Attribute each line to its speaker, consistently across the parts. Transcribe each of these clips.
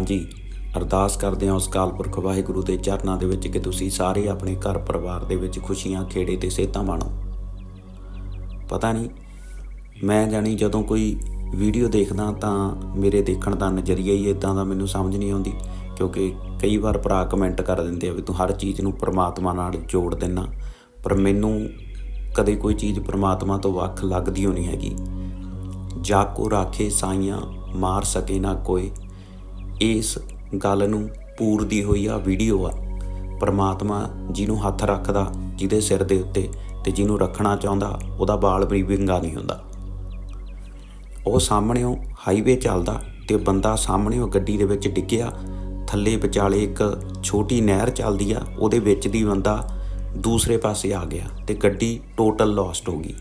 Speaker 1: ਹਾਂਜੀ, ਅਰਦਾਸ ਕਰਦੇ ਹਾਂ ਉਸ ਕਾਲ ਪੁਰਖ ਵਾਹਿਗੁਰੂ ਦੇ ਚਰਨਾਂ ਦੇ ਵਿੱਚ ਕਿ ਤੁਸੀਂ ਸਾਰੇ ਆਪਣੇ ਘਰ ਪਰਿਵਾਰ ਦੇ ਵਿੱਚ ਖੁਸ਼ੀਆਂ, ਖੇੜੇ ਤੇ ਸਿਹਤਾਂ ਮਾਣੋ। ਪਤਾ ਨਹੀਂ, ਮੈਂ ਜਾਣੀ ਜਦੋਂ ਕੋਈ ਵੀਡੀਓ ਦੇਖਦਾ ਤਾਂ ਮੇਰੇ ਦੇਖਣ ਦਾ ਨਜ਼ਰੀਆ ਹੀ ਇਦਾਂ ਦਾ ਮੈਨੂੰ ਸਮਝ ਨਹੀਂ ਆਉਂਦੀ, ਕਿਉਂਕਿ ਕਈ ਵਾਰ ਭਰਾ ਕਮੈਂਟ ਕਰ ਦਿੰਦੇ ਆ ਵੀ ਤੂੰ ਹਰ ਚੀਜ਼ ਨੂੰ ਪ੍ਰਮਾਤਮਾ ਨਾਲ ਜੋੜ ਦਿੰਨਾ, ਪਰ ਮੈਨੂੰ ਕਦੇ ਕੋਈ ਚੀਜ਼ ਪ੍ਰਮਾਤਮਾ ਤੋਂ ਵੱਖ ਲੱਗਦੀ ਹੋ ਨਹੀਂ ਹੈਗੀ। ਜਾ ਰਾਖੇ ਸਾਈਆਂ, ਮਾਰ ਸਕੇ ਨਾ ਕੋਈ। ਇਸ ਗੱਲ ਨੂੰ ਪੂਰਦੀ ਹੋਈ ਆ ਵੀਡੀਓ ਆ। ਪਰਮਾਤਮਾ ਜਿਹਨੂੰ ਹੱਥ ਰੱਖਦਾ, ਜਿਹਦੇ ਸਿਰ ਦੇ ਉੱਤੇ ਤੇ ਜਿਹਨੂੰ ਰੱਖਣਾ ਚਾਹੁੰਦਾ, ਉਹਦਾ ਬਾਲ ਵੀ ਵਿੰਗਾ ਨਹੀਂ ਹੁੰਦਾ। ਉਹ ਸਾਹਮਣੇੋਂ ਹਾਈਵੇ ਚੱਲਦਾ ਤੇ ਬੰਦਾ ਸਾਹਮਣੇੋਂ ਗੱਡੀ ਦੇ ਵਿੱਚ ਡਿੱਗਿਆ। ਥੱਲੇ ਵਿਚਾਲੇ ਇੱਕ ਛੋਟੀ ਨਹਿਰ ਚੱਲਦੀ ਆ, ਉਹਦੇ ਵਿੱਚ ਦੀ ਬੰਦਾ ਦੂਸਰੇ ਪਾਸੇ ਆ ਗਿਆ ਤੇ ਗੱਡੀ ਟੋਟਲ ਲੋਸਟ ਹੋ ਗਈ।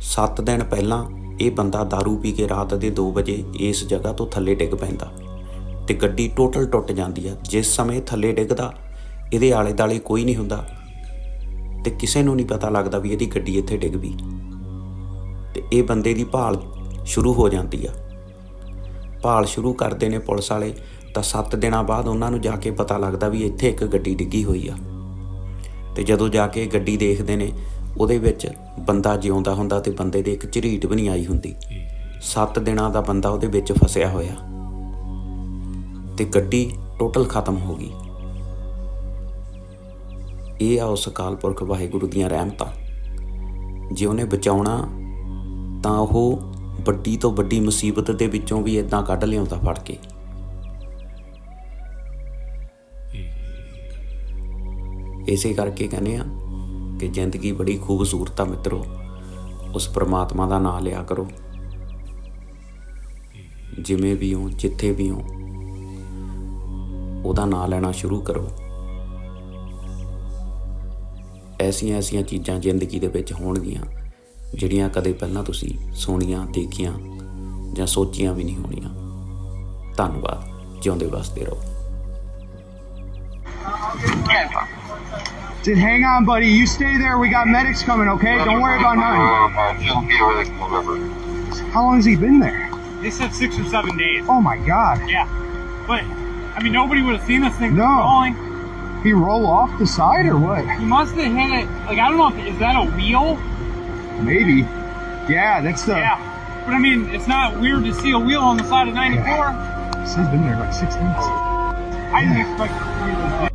Speaker 1: 7 ਦਿਨ ਪਹਿਲਾਂ ਇਹ ਬੰਦਾ दारू ਪੀ ਕੇ ਰਾਤ ਦੇ 2 ਵਜੇ ਇਸ ਜਗ੍ਹਾ ਤੋਂ ਥੱਲੇ ਡਿੱਗ ਪੈਂਦਾ। ਤੇ ਗੱਡੀ ਟੋਟਲ ਟੁੱਟ ਜਾਂਦੀ ਆ। ਜਿਸ ਸਮੇਂ ਥੱਲੇ ਡਿੱਗਦਾ ਇਹਦੇ ਆਲੇ ਦਾਲੇ ਕੋਈ ਨਹੀਂ ਹੁੰਦਾ। ਤੇ ਕਿਸੇ ਨੂੰ ਨਹੀਂ ਪਤਾ ਲੱਗਦਾ ਵੀ ਇਹਦੀ ਗੱਡੀ ਇੱਥੇ ਡਿੱਗ ਪਈ। ਤੇ ਇਹ ਬੰਦੇ ਦੀ ਭਾਲ ਸ਼ੁਰੂ ਹੋ ਜਾਂਦੀ ਆ। ਭਾਲ ਸ਼ੁਰੂ ਕਰਦੇ ਨੇ ਪੁਲਿਸ ਵਾਲੇ ਤਾਂ 7 ਦਿਨਾਂ ਬਾਅਦ ਉਹਨਾਂ ਨੂੰ ਜਾ ਕੇ ਪਤਾ ਲੱਗਦਾ ਵੀ ਇੱਥੇ ਇੱਕ ਗੱਡੀ ਡਿੱਗੀ ਹੋਈ ਆ। ਤੇ ਜਦੋਂ ਜਾ ਕੇ ਗੱਡੀ ਦੇਖਦੇ ਨੇ ਉਹਦੇ ਵਿੱਚ ਬੰਦਾ ਜਿਉਂਦਾ ਹੁੰਦਾ ਤੇ ਬੰਦੇ ਦੇ ਇੱਕ ਝਰੀਟ ਵੀ ਨਹੀਂ ਆਈ ਹੁੰਦੀ। 7 ਦਿਨਾਂ ਦਾ ਬੰਦਾ ਉਹਦੇ ਵਿੱਚ ਫਸਿਆ ਹੋਇਆ। ਤੇ ਗੱਡੀ ਟੋਟਲ ਖਤਮ ਹੋ ਗਈ। ਇਹ ਆ ਉਸ ਅਕਾਲ ਪੁਰਖ ਵਾਹਿਗੁਰੂ ਦੀਆਂ ਰਹਿਮਤਾਂ। ਜੇ ਉਹਨੇ ਬਚਾਉਣਾ, ਤਾਂ ਉਹ ਵੱਡੀ ਤੋਂ ਵੱਡੀ ਮੁਸੀਬਤ ਦੇ ਵਿੱਚੋਂ ਵੀ ਇਦਾਂ ਕੱਢ ਲਿਆਉਂਦਾ ਫੜ ਕੇ। ਇਸੇ ਕਰਕੇ ਕਹਿੰਦੇ ਆ ਕਿ ਜ਼ਿੰਦਗੀ ਬੜੀ ਖੂਬਸੂਰਤ ਆ ਮਿੱਤਰੋ। ਉਸ ਪ੍ਰਮਾਤਮਾ ਦਾ ਨਾਮ ਲਿਆ ਕਰੋ। ਜਿਵੇਂ ਵੀ ਹੋ, ਜਿੱਥੇ ਵੀ ਹੋ ਉਹਦਾ ਨਾਮ ਲੈਣਾ ਸ਼ੁਰੂ ਕਰੋ ਐਸੀਆਂ ਐਸੀਆਂ ਚੀਜ਼ਾਂ ਜ਼ਿੰਦਗੀ ਦੇ ਵਿੱਚ ਹੋਣਗੀਆਂ ਜਿਹੜੀਆਂ ਕਦੇ ਪਹਿਲਾਂ ਤੁਸੀਂ ਸੁਣੀਆਂ ਦੇਖੀਆਂ ਜਾਂ ਸੋਚੀਆਂ ਵੀ ਨਹੀਂ ਹੋਣੀਆਂ ਧੰਨਵਾਦ ਜਿਉਂਦੇ ਵਸਦੇ ਰਹੋ
Speaker 2: Dude, hang on, buddy. You stay there. We got medics coming, okay? Don't worry about nothing.
Speaker 3: Uh, he'll be over the river.
Speaker 2: How long has he been there?
Speaker 4: They said six or seven days.
Speaker 2: Oh my god.
Speaker 4: Yeah. But, I mean, nobody would have seen this thing
Speaker 2: No.
Speaker 4: falling.
Speaker 2: He roll off the side or what?
Speaker 4: He must have hit it. Like, I don't know if, is that a wheel?
Speaker 2: Maybe. Yeah, that's the.
Speaker 4: Yeah. But, I mean, it's not weird to see a wheel on the side of 94.
Speaker 2: This has been there like six months.
Speaker 4: I didn't expect to be this.